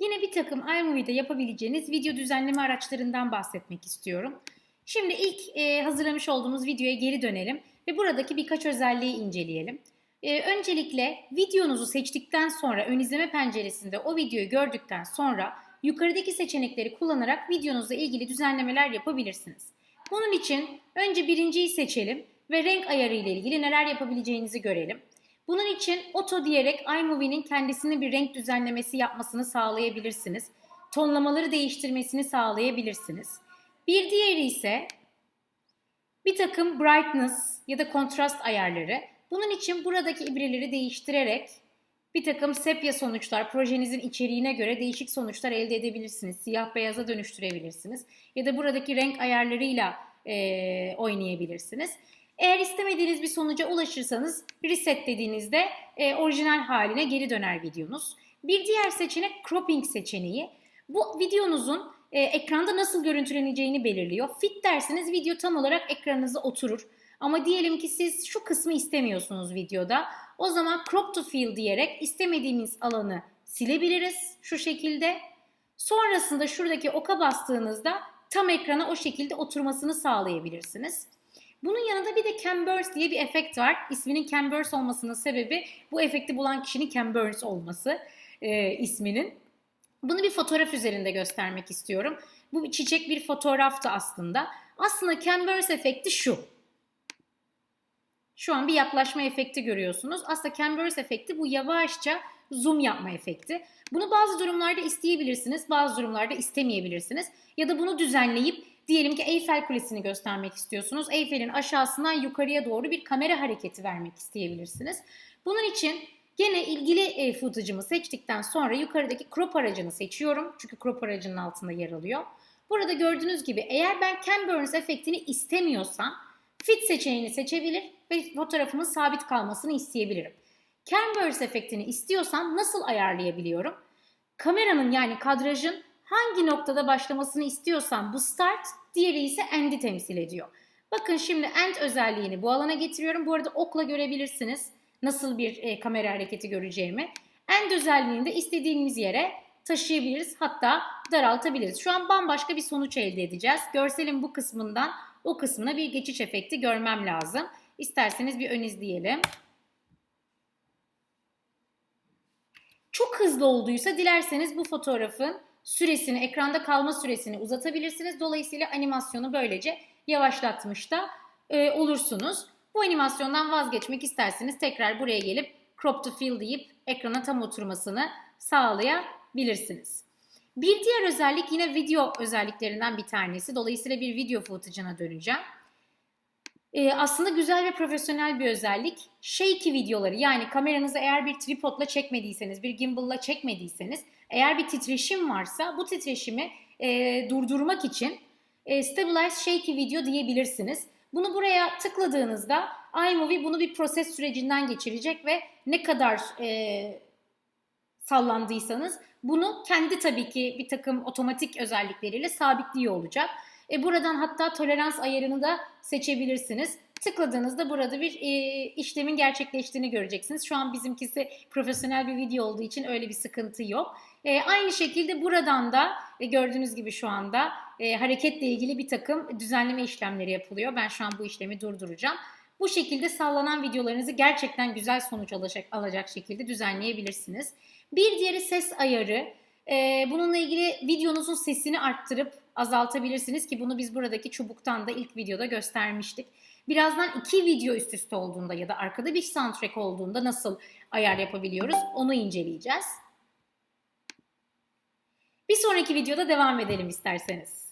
Yine bir takım iMovie'de yapabileceğiniz video düzenleme araçlarından bahsetmek istiyorum. Şimdi ilk e, hazırlamış olduğumuz videoya geri dönelim ve buradaki birkaç özelliği inceleyelim. E, öncelikle videonuzu seçtikten sonra ön izleme penceresinde o videoyu gördükten sonra yukarıdaki seçenekleri kullanarak videonuzla ilgili düzenlemeler yapabilirsiniz. Bunun için önce birinciyi seçelim ve renk ayarı ile ilgili neler yapabileceğinizi görelim. Bunun için Auto diyerek iMovie'nin kendisini bir renk düzenlemesi yapmasını sağlayabilirsiniz. Tonlamaları değiştirmesini sağlayabilirsiniz. Bir diğeri ise bir takım brightness ya da kontrast ayarları. Bunun için buradaki ibreleri değiştirerek bir takım sepya sonuçlar, projenizin içeriğine göre değişik sonuçlar elde edebilirsiniz. Siyah beyaza dönüştürebilirsiniz. Ya da buradaki renk ayarlarıyla e, oynayabilirsiniz. Eğer istemediğiniz bir sonuca ulaşırsanız reset dediğinizde e, orijinal haline geri döner videonuz. Bir diğer seçenek cropping seçeneği. Bu videonuzun e, ekranda nasıl görüntüleneceğini belirliyor. Fit derseniz video tam olarak ekranınıza oturur. Ama diyelim ki siz şu kısmı istemiyorsunuz videoda. O zaman crop to fill diyerek istemediğimiz alanı silebiliriz şu şekilde. Sonrasında şuradaki oka bastığınızda tam ekrana o şekilde oturmasını sağlayabilirsiniz. Bunun yanında bir de Ken Burns diye bir efekt var. İsminin Ken Burns olmasının sebebi bu efekti bulan kişinin Ken Burns olması e, isminin. Bunu bir fotoğraf üzerinde göstermek istiyorum. Bu çiçek bir fotoğraftı aslında. Aslında Ken Burns efekti şu. Şu an bir yaklaşma efekti görüyorsunuz. Aslında Ken Burns efekti bu yavaşça zoom yapma efekti. Bunu bazı durumlarda isteyebilirsiniz, bazı durumlarda istemeyebilirsiniz. Ya da bunu düzenleyip diyelim ki Eyfel Kulesi'ni göstermek istiyorsunuz. Eyfel'in aşağısından yukarıya doğru bir kamera hareketi vermek isteyebilirsiniz. Bunun için gene ilgili e, footage'ımı seçtikten sonra yukarıdaki crop aracını seçiyorum. Çünkü crop aracının altında yer alıyor. Burada gördüğünüz gibi eğer ben Ken Burns efektini istemiyorsam fit seçeneğini seçebilir ve fotoğrafımın sabit kalmasını isteyebilirim. Ken Burns efektini istiyorsam nasıl ayarlayabiliyorum? Kameranın yani kadrajın hangi noktada başlamasını istiyorsam bu start, diğeri ise end'i temsil ediyor. Bakın şimdi end özelliğini bu alana getiriyorum. Bu arada okla görebilirsiniz nasıl bir e, kamera hareketi göreceğimi. End özelliğini de istediğimiz yere taşıyabiliriz hatta daraltabiliriz. Şu an bambaşka bir sonuç elde edeceğiz. Görselin bu kısmından o kısmına bir geçiş efekti görmem lazım. İsterseniz bir ön izleyelim. Çok hızlı olduysa dilerseniz bu fotoğrafın süresini, ekranda kalma süresini uzatabilirsiniz. Dolayısıyla animasyonu böylece yavaşlatmış da e, olursunuz. Bu animasyondan vazgeçmek isterseniz tekrar buraya gelip crop to fill deyip ekrana tam oturmasını sağlayabilirsiniz. Bir diğer özellik yine video özelliklerinden bir tanesi. Dolayısıyla bir video footage'ına döneceğim. Ee, aslında güzel ve profesyonel bir özellik. Shaky videoları yani kameranızı eğer bir tripodla çekmediyseniz, bir gimbal'la çekmediyseniz, eğer bir titreşim varsa bu titreşimi e, durdurmak için e, Stabilize Shaky Video diyebilirsiniz. Bunu buraya tıkladığınızda iMovie bunu bir proses sürecinden geçirecek ve ne kadar e, sallandıysanız bunu kendi tabii ki bir takım otomatik özellikleriyle sabitliyor olacak. E, buradan hatta tolerans ayarını da seçebilirsiniz. Tıkladığınızda burada bir e, işlemin gerçekleştiğini göreceksiniz. Şu an bizimkisi profesyonel bir video olduğu için öyle bir sıkıntı yok. E, aynı şekilde buradan da e, gördüğünüz gibi şu anda e, hareketle ilgili bir takım düzenleme işlemleri yapılıyor. Ben şu an bu işlemi durduracağım. Bu şekilde sallanan videolarınızı gerçekten güzel sonuç alacak, alacak şekilde düzenleyebilirsiniz. Bir diğeri ses ayarı. E, bununla ilgili videonuzun sesini arttırıp azaltabilirsiniz ki bunu biz buradaki çubuktan da ilk videoda göstermiştik. Birazdan iki video üst üste olduğunda ya da arkada bir soundtrack olduğunda nasıl ayar yapabiliyoruz onu inceleyeceğiz. Bir sonraki videoda devam edelim isterseniz.